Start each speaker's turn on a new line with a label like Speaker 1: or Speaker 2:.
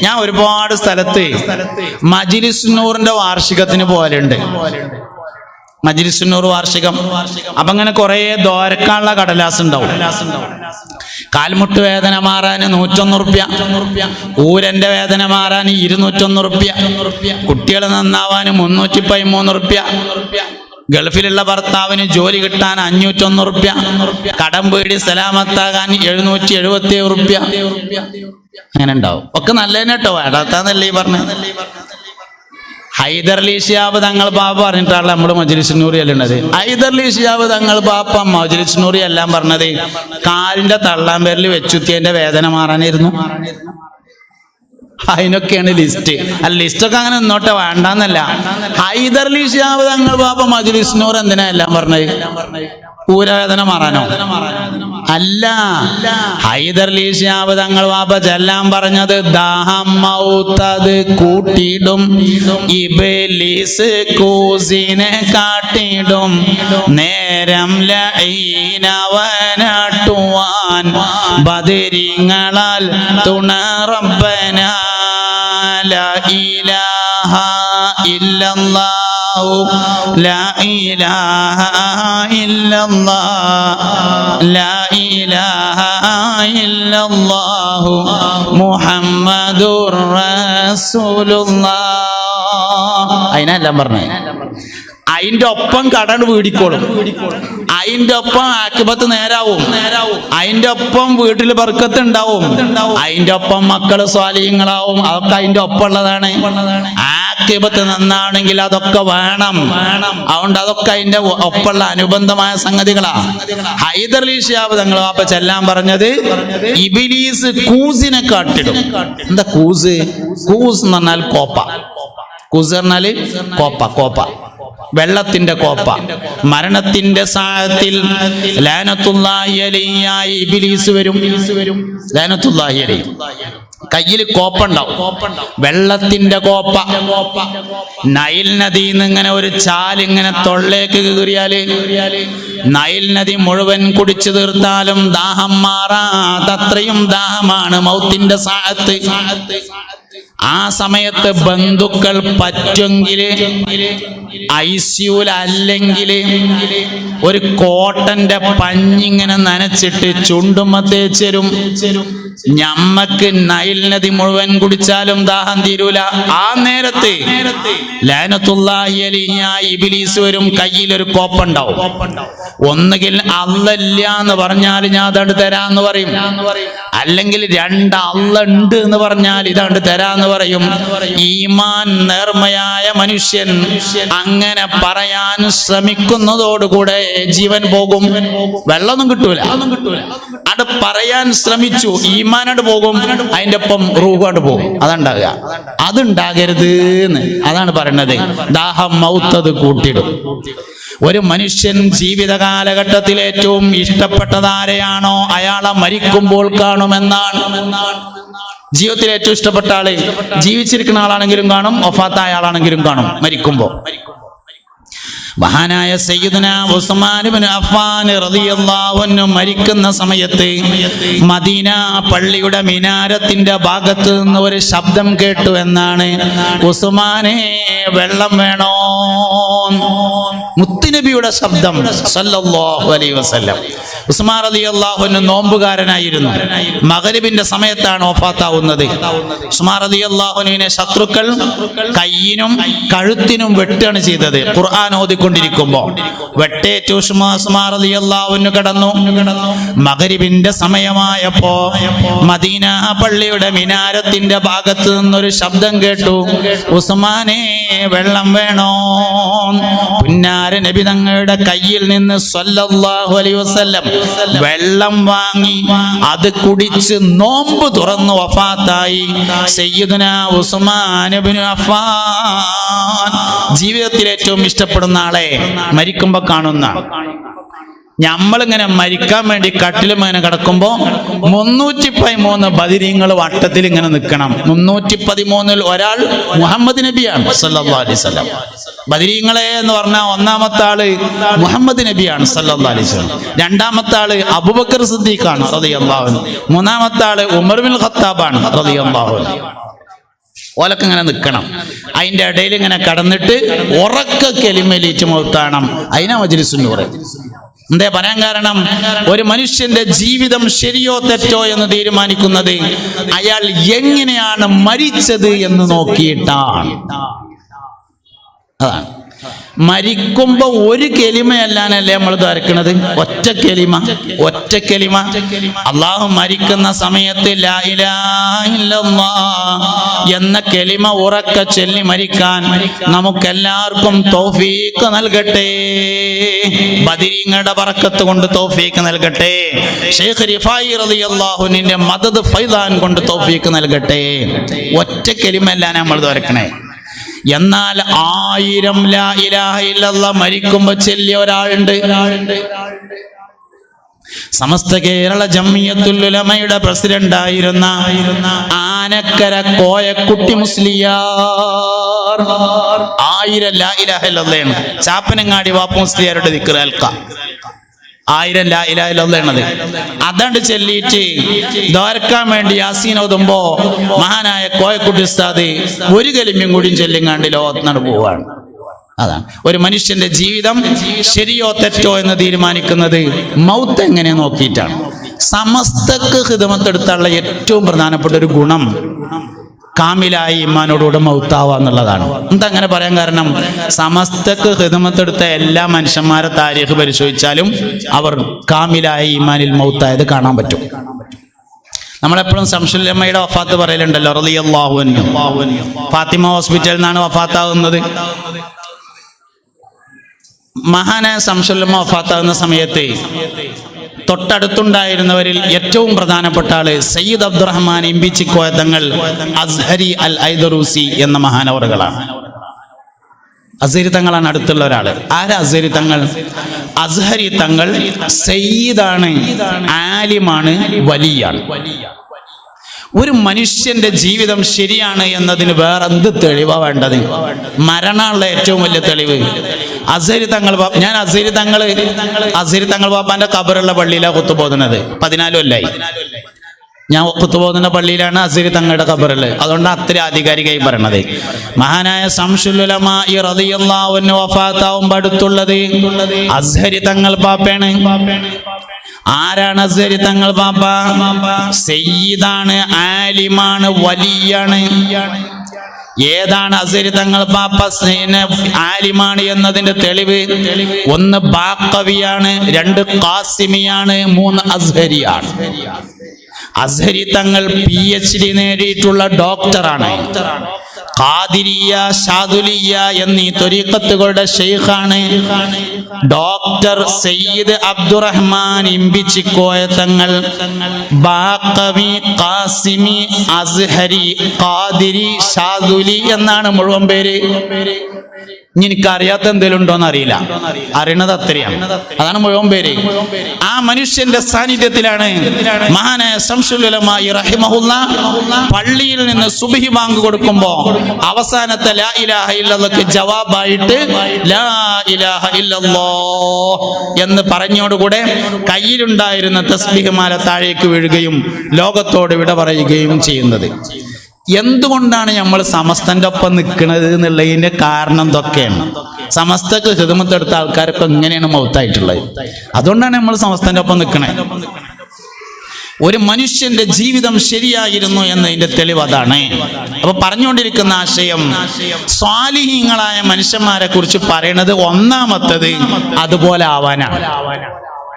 Speaker 1: ഞാൻ ഒരുപാട് സ്ഥലത്ത് മജിലിസുന്നൂറിന്റെ വാർഷികത്തിന് പോലുണ്ട് മജിലിസുന്നൂർ വാർഷികം. അപ്പൊ അങ്ങനെ കുറെ ദോരക്കാനുള്ള കടലാസ് ഉണ്ടാവും. കാൽമുട്ട് വേദന മാറാൻ നൂറ്റൊന്ന് റുപ്യ. ഊരന്റെ വേദന മാറാൻ ഇരുന്നൂറ്റൊന്ന് റുപ്യ. കുട്ടികൾ നന്നാവാൻ മുന്നൂറ്റി പതിമൂന്ന് റുപ്യ. ഗൾഫിലുള്ള ഭർത്താവിന് ജോലി കിട്ടാൻ അഞ്ഞൂറ്റൊന്ന് റുപ്യ. കടം പേടി സലാമത്താകാൻ എഴുന്നൂറ്റി എഴുപത്തി റുപ്യ. അങ്ങനെ ഉണ്ടാവും. ഒക്കെ നല്ലതന്നെ കേട്ടോ. വേണ്ടാത്തല്ലേ ഈ പറഞ്ഞ. ഹൈദർലി ഷിയാബ് തങ്ങൾ ബാപ്പ പറഞ്ഞിട്ടാണ് നമ്മൾ മജ്ലിസുന്നൂറി അല്ലുള്ളത് ഹൈദർലി ഷിയാബ് തങ്ങൾ ബാപ്പ മജ്ലിസുന്നൂറി എല്ലാം പറഞ്ഞത് കാലിന്റെ തള്ളാൻ പേരിൽ വെച്ചുത്തിയന്റെ വേദന മാറാനായിരുന്നു. അതിനൊക്കെയാണ് ലിസ്റ്റ് ആ ലിസ്റ്റൊക്കെ അങ്ങനെ നിന്നോട്ടെ വേണ്ടെന്നല്ല. ഹൈദർലി ഷിയാബ് തങ്ങൾ ബാപ്പ മജ്ലിസുന്നൂർ എന്തിനാ എല്ലാം പറഞ്ഞത്? ഊരവേദന മാറാനോ? അല്ല. ഹൈദർലി ഷിയാബ് തങ്ങൾ ബാബ ചെല്ലാൻ പറഞ്ഞത് ദാഹം മൗത്തത് കൂട്ടിയിടും. ഇബലീസ് കൂസിനെ കാട്ടിടും നേരം ലൈനവനാട്ടുവാൻ. ബദരിങ്ങളാൽ ഇലാഹ ഇല്ലല്ലാഹു ലാ ഇലാഹ ഇല്ലല്ലാഹ് ലാ ഇലാഹ ഇല്ലല്ലാഹു മുഹമ്മദുർ റസൂലുള്ളാഹ്. അതിനെല്ലാം പറഞ്ഞു. അതിന്റെ ഒപ്പം കടണ്ട് വീടിക്കോളും. അതിന്റെ ഒപ്പം ആക്കിപത്ത് നേരാവും. അതിന്റെ ഒപ്പം വീട്ടിൽ ബർക്കത്ത് ഉണ്ടാവും അതിന്റെ ഒപ്പം മക്കൾ സ്വാലീയങ്ങളാവും അതൊക്കെ അതിന്റെ ഒപ്പം ഉള്ളതാണ് ആക്കിപത്ത് നന്നാണെങ്കിൽ അതൊക്കെ വേണം. അതുകൊണ്ട് അതൊക്കെ അതിന്റെ ഒപ്പമുള്ള അനുബന്ധമായ സംഗതികളാ. ഹൈദർലി ഷിയാബ് തങ്ങൾ അപ്പൊ ചെല്ലാൻ പറഞ്ഞത് ഇബിലീസ് കൂസിനെ കാട്ടിടും. എന്താ കൂസ്? കൂസ് എന്ന് പറഞ്ഞാൽ കോപ്പ. കൂസ് പറഞ്ഞാൽ കോപ്പ കോപ്പ. വെള്ളത്തിന്റെ കോപ്പ. മരണത്തിന്റെ സാഹത്തിൽ ഇബ്ലീസ് വരും. കയ്യിൽ കോപ്പുണ്ടാവും. വെള്ളത്തിന്റെ കോപ്പ. നൈൽ നദിയിൽ നിന്ന് ഇങ്ങനെ ഒരു ചാൽ ചാലിങ്ങനെ തൊള്ളേക്ക് കീറിയാൽ നൈൽ നദി മുഴുവൻ കുടിച്ചു തീർത്താലും ദാഹം മാറാത്തത്രയും ദാഹമാണ് മൗത്തിന്റെ സാഹത്ത്. ആ സമയത്ത് ബന്ധുക്കൾ പറ്റുമെങ്കിൽ ഐ സിയുൽ അല്ലെങ്കിൽ ഒരു കോട്ടന്റെ പഞ്ഞിങ്ങനെ നനച്ചിട്ട് ചുണ്ടുമ്മ തേച്ചരും ഞമ്മക്ക് നൈൽ നദി മുഴുവൻ കുടിച്ചാലും ദാഹം തീരൂല. ആ നേരത്തെ ഇബിലീസ് വരും കയ്യിൽ ഒരു കോപ്പുണ്ടാവും. ഒന്നുകിൽ അല്ലല്ല എന്ന് പറഞ്ഞാൽ ഞാൻ അതണ്ട് തരാന്ന് പറയും. അല്ലെങ്കിൽ രണ്ട് അല്ല ഉണ്ട് എന്ന് പറഞ്ഞാൽ ഇതാണ്ട് തരാന്ന് പറയും. ഈമാൻ നേർമയായ മനുഷ്യൻ അങ്ങനെ പറയാൻ ശ്രമിക്കുന്നതോടുകൂടെ ജീവൻ പോകും. വെള്ളമൊന്നും കിട്ടൂല. അത് പറയാൻ ശ്രമിച്ചു. ഈമാനോട് പോകും അതിന്റെ ഒപ്പം റൂഹോട് പോകും. അതുണ്ടാകുക അതുണ്ടാകരുത് എന്ന് അതാണ് പറയുന്നത് ദാഹം മൗത്തത് കൂട്ടിടും. ഒരു മനുഷ്യൻ ജീവിത കാലഘട്ടത്തിൽ ഏറ്റവും ഇഷ്ടപ്പെട്ടതാരെയാണോ അയാളെ മരിക്കുമ്പോൾ കാണുമെന്നാണ്. ജീവിതത്തിൽ ഏറ്റവും ഇഷ്ടപ്പെട്ട ആൾ ജീവിച്ചിരിക്കുന്ന ആളാണെങ്കിലും കാണും ഒഫാത്ത ആളാണെങ്കിലും കാണും മരിക്കുമ്പോ. മഹാനായ സയ്യിദുന ഉസ്മാൻ അഫ്ഫാൻ റളിയല്ലാഹു അൻഹു മരിക്കുന്ന സമയത്ത് മദീന പള്ളിയുടെ മിനാരത്തിന്റെ ഭാഗത്ത് നിന്ന് ഒരു ശബ്ദം കേട്ടു എന്നാണ്. ഉസ്മാനെ വെള്ളം വേണോ? മുത്തുനബിയുടെ ശബ്ദം സല്ലല്ലാഹു അലൈഹി വസല്ലം. ഉസ്മാൻ റളിയല്ലാഹു അൻഹു നോമ്പുകാരനായിരുന്നു. മഗ്രിബിന്റെ സമയത്താണ് വഫാത്താവുന്നത്. ഉസ്മാൻ റളിയല്ലാഹു അൻഹുവിനെ ശത്രുക്കൾ കയ്യിനും കഴുത്തിനും വെട്ടാണ് ചെയ്തത്. ഖുർആൻ ഓതിക്കൊണ്ടിരിക്കുമ്പോ വെട്ടേറ്റു ഉസ്മാൻ കിടന്നു. മഗ്രിബിന്റെ സമയമായപ്പോ മദീന പള്ളിയുടെ മിനാരത്തിന്റെ ഭാഗത്ത് നിന്നൊരു ശബ്ദം കേട്ടു. ഉസ്മാനെ വെള്ളം വേണോ? പുന്നാര നബി തങ്ങളുടെ കയ്യിൽ നിന്ന് സല്ലല്ലാഹു അലൈഹി വസല്ലം വെള്ളം വാങ്ങി അത് കുടിച്ച് നോമ്പ് തുറന്നു വഫാത്തായി. ഉസ്മാൻ ഇബ്നു അഫ്ഫാൻ ജീവിതത്തിൽ ഏറ്റവും ഇഷ്ടപ്പെടുന്ന ആളെ മരിക്കുമ്പോ കാണുന്ന നമ്മളിങ്ങനെ മരിക്കാൻ വേണ്ടി കട്ടിലും ഇങ്ങനെ കിടക്കുമ്പോ മുന്നൂറ്റി പതിമൂന്ന് ബദിരീങ്ങൾ വട്ടത്തിൽ ഇങ്ങനെ നിൽക്കണം. മുന്നൂറ്റി പതിമൂന്നിൽ ഒരാൾ മുഹമ്മദ് നബിയാണ് വസല്ലം. ബദിരീങ്ങളെ എന്ന് പറഞ്ഞാൽ ഒന്നാമത്തെ ആൾ മുഹമ്മദ് നബിയാണ് സല്ലാ അലൈഹി വസല്ലം. രണ്ടാമത്തെ ആൾ അബുബക്കർ സിദ്ദീഖാണ് റതി മൂന്നാമത്തെ ആൾ ഉമർ ബിൻ ഖത്താബാണ് റതി അൻഹു. ഓലൊക്കെ ഇങ്ങനെ നിൽക്കണം. അതിന്റെ ഇടയിൽ ഇങ്ങനെ കടന്നിട്ട് ഉറക്ക കെലിമലീറ്റ് മുഴുത്താണം അതിനാ പറയും എന്തേ പറയാൻ കാരണം? ഒരു മനുഷ്യന്റെ ജീവിതം ശരിയോ തെറ്റോ എന്ന് തീരുമാനിക്കുന്നത് അയാൾ എങ്ങനെയാണ് മരിച്ചത് എന്ന് നോക്കിയിട്ടാണ്. അതാണ്. മരിക്കുമ്പോ ഒരു കെലിമയല്ലാനല്ലേ നമ്മൾ ധരിക്കണത്? ഒറ്റ കെലിമ ഒറ്റ കെലിമ. അള്ളാഹു മരിക്കുന്ന സമയത്ത് എന്ന കെലിമ ഉറക്ക ചൊല്ലി മരിക്കാൻ നമുക്കെല്ലാവർക്കും തോഫീക്ക് നൽകട്ടെ. ബദിരിങ്ങളുടെ പറക്കത്ത് കൊണ്ട് തോഫീക്ക് നൽകട്ടെ. ഷെയ്ഖ് റിഫായി റളിയല്ലാഹുവിന്റെ മദദ് ഫൈദാൻ കൊണ്ട് തോഫീക്ക് നൽകട്ടെ. ഒറ്റ കെലിമല്ല നമ്മൾ ധരിക്കണേ. എന്നാൽ ആയിരം ലാ ഇലാഹ മരിക്കുമ്പോ ചെല്ലിയ ഒരാളുണ്ട്. സമസ്ത കേരള ജമ്മിയത്തുലുലമയുടെ പ്രസിഡന്റ് ആയിരുന്ന ആനക്കര കോയക്കുട്ടി മുസ്ലിയാർ. ആയിരം ലാ ഇലാഹ ചാപ്പനങ്ങാടി വാപ്പ മുസ്ലിയാരുടെ ദിക്ർ അൽക്ക ആയിരം ലാ ഇലാഹ ഇല്ലല്ലാഹ് എന്നത്. അതാണ്ട് ചെല്ലിയിട്ട് ദ്വാരക്കാൻ വേണ്ടി യാസീൻ ഓതുമ്പോ മഹാനായ കോയക്കുട്ടി ഉസ്താദ് ഒരു കലിമ്യം കൂടിയും ചെല്ലിങ്ങാണ്ട് ലോകത്തിനോട് പോവാണ്. അതാണ്. ഒരു മനുഷ്യന്റെ ജീവിതം ശരിയോ തെറ്റോ എന്ന് തീരുമാനിക്കുന്നത് മൗത്ത് എങ്ങനെ നോക്കിയിട്ടാണ്. സമസ്തക്ക് ഹിതമത്തെടുത്തുള്ള ഏറ്റവും പ്രധാനപ്പെട്ട ഒരു ഗുണം കാമിലായി ഇമ്മാനോടുകൂടെ മൗത്താവുക എന്നുള്ളതാണ്. എന്താ അങ്ങനെ പറയാൻ കാരണം? സമസ്തക്ക് ഹിതമത്തെടുത്ത എല്ലാ മനുഷ്യന്മാരെ താരീഖ് പരിശോധിച്ചാലും അവർ കാമിലായി ഇമാനിൽ മൗത്തായത് കാണാൻ പറ്റും. നമ്മളെപ്പോഴും സംശുല്ലമ്മയുടെ വഫാത്ത് പറയലുണ്ടല്ലോ അൻഹു. ഫാത്തിമ ഹോസ്പിറ്റലിൽ നിന്നാണ് വഫാത്താകുന്നത് മഹാനായ സംശുല്ലമ്മ വഫാത്താകുന്ന സമയത്ത് തൊട്ടടുത്തുണ്ടായിരുന്നവരിൽ ഏറ്റവും പ്രധാനപ്പെട്ട ആൾ സയ്യിദ് അബ്ദുറഹ്മാൻ ഇമ്പിച്ചിക്കോയ തങ്ങൾ അസ്ഹരി അൽ ഐദറൂസി എന്ന മഹാനവറുകളാണ്. അസരി തങ്ങളാണ് അടുത്തുള്ള ഒരാൾ ആരാ അസരി തങ്ങൾ? അസ്ഹരി തങ്ങൾ സയ്യിദാണ് ആലിമാണ് വലിയാണ്. ഒരു മനുഷ്യന്റെ ജീവിതം ശരിയാണ് എന്നതിന് വേറെ എന്ത് തെളിവാ വേണ്ടത്? മരണമുള്ള ഏറ്റവും വലിയ തെളിവ്. അസരി തങ്ങൾ ഞാൻ അസരി തങ്ങൾ അസരി തങ്ങൾ ബാപ്പാന്റെ കബറുള്ള പള്ളിയിലാണ് കുത്തുപോകുന്നത് പതിനാല് കൊല്ലായി. ഞാൻ കുത്തുപോകുന്ന പള്ളിയിലാണ് അസരി തങ്ങളുടെ കബറുള്ളത് അതുകൊണ്ട് അത്ര ആധികാരികമായി പറയണത്. മഹാനായ സംശുലുലമ ഈ അസ്ഹരി തങ്ങൾ പാപ്പയാണ് ആരാണ് അസരി തങ്ങൾ പാപ്പ സയ്യിദാണ് ആലിമാണ് വലിയാണ്. ഏതാണ് അസരിതങ്ങൾ പാപ്പ സ്നേഹ ആലിമാണ് എന്നതിന്റെ തെളിവ്? ഒന്ന് ബാക്കവിയാണ് രണ്ട് കാസിമിയാണ് മൂന്ന് അസ്ഹരിയാണ്. അസ്ഹരി തങ്ങൾ പി എച്ച് ഡി നേടിയിട്ടുള്ള ഡോക്ടറാണ്. ഖാദിരിയ ഷാദുലിയ എന്നീ തൊരീക്കത്തുകളുടെ ഷെയ്ഖാണ് ഡോക്ടർ സയ്യിദ് അബ്ദുറഹ്മാൻ ഇമ്പിച്ചിക്കോയ തങ്ങൾ. ബാക്കവി കാസിമി അസ്ഹരി ഖാദിരി ഷാദുലി എന്നാണ് മുഴുവൻ പേര്. ഇനി എനിക്ക് അറിയാത്ത എന്തെങ്കിലും ഉണ്ടോന്ന് അറിയില്ല. അറിയണത് അത്രയാണ് അതാണ് മുഴുവൻ പേര്. ആ മനുഷ്യന്റെ സാന്നിധ്യത്തിലാണ് മഹാനായ പള്ളിയിൽ നിന്ന് സുബിഹി ബാങ്ക് കൊടുക്കുമ്പോ അവസാനത്തെ ലാ ഇലാഹ ജവാബായിട്ട് ലാ ഇലാഹ എന്ന് പറഞ്ഞോടുകൂടെ കയ്യിലുണ്ടായിരുന്ന തസ്ബിഹമാല താഴേക്ക് വീഴുകയും ലോകത്തോട് വിട പറയുകയും ചെയ്യുന്നത്. എന്തുകൊണ്ടാണ് നമ്മൾ സമസ്തന്റെ ഒപ്പം നിൽക്കുന്നത് എന്നുള്ളതിന്റെ കാരണം എന്തൊക്കെയാണ്? സമസ്തക്ക് ഹിതമത്തെടുത്ത ആൾക്കാരൊക്കെ ഇങ്ങനെയാണ് മൗത്തായിട്ടുള്ളത്. അതുകൊണ്ടാണ് നമ്മൾ സമസ്തന്റെ ഒപ്പം നിൽക്കണേ. ഒരു മനുഷ്യന്റെ ജീവിതം ശരിയായിരുന്നു എന്നതിന്റെ തെളിവ് അതാണ്. അപ്പൊ പറഞ്ഞുകൊണ്ടിരിക്കുന്ന ആശയം സ്വാലിഹീങ്ങളായ മനുഷ്യന്മാരെ കുറിച്ച് പറയണത് ഒന്നാമത്തത് അതുപോലെ ആവാനാണ്.